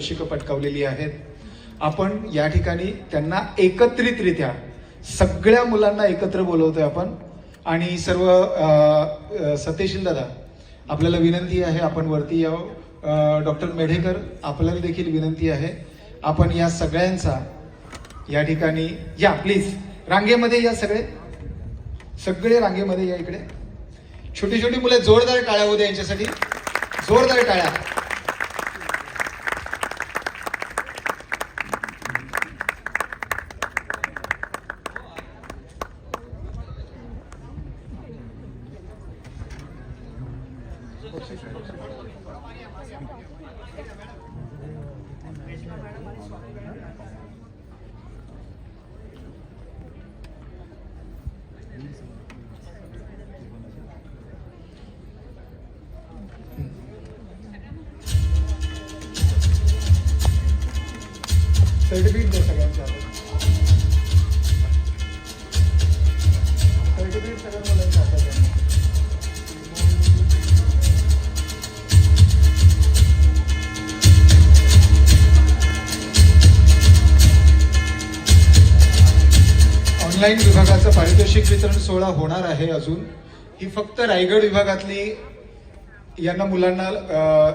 शिक पटकावलेली आहेत. आपण या ठिकाणी त्यांना एकत्रितरित्या सगळ्या मुलांना एकत्र बोलवतोय आपण. आणि सर्व सतेशील दादा आपल्याला विनंती आहे आपण वरती यावं. डॉक्टर मेढेकर आपल्याला देखील विनंती आहे. आपण या सगळ्यांचा या ठिकाणी या प्लीज रांगेमध्ये या सगळे. सगळे रांगेमध्ये या इकडे. छोटी छोटी मुलं जोरदार टाळ्या होऊ द्या यांच्यासाठी. जोरदार टाळ्या. सर्टिफिकेट द्या सगळ्यांच्या ऑनलाईन विभागाचं पारितोषिक वितरण सोहळा होणार आहे अजून. ही फक्त रायगड विभागातली यांना मुलांना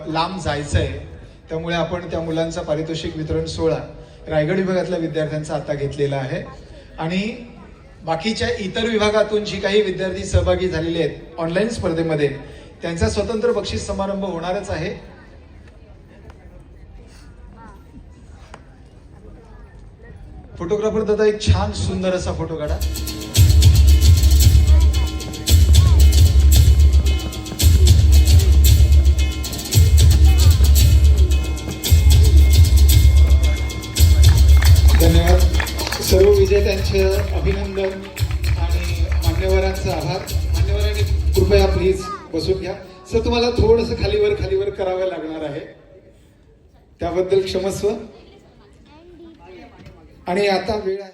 लांब जायचं आहे त्यामुळे आपण त्या मुलांचा पारितोषिक वितरण सोहळा रायगड विभागातल्या विद्यार्थ्यांचा आता घेतलेला आहे. आणि बाकीच्या इतर विभागातून जी काही विद्यार्थी सहभागी झालेले आहेत ऑनलाईन स्पर्धेमध्ये त्यांचा स्वतंत्र बक्षीस समारंभ होणारच आहे. फोटोग्राफर दादा एक छान सुंदर असा फोटो काढा. धन्यवाद. सर्व विजेत्यांचे अभिनंदन आणि मान्यवरांचा आभार. मान्यवरांनी कृपया प्लीज बसून घ्या. सर तुम्हाला थोडंसं खालीवर खालीवर करावं लागणार आहे. त्याबद्दल क्षमस्व. आणि आता वेळ आहे.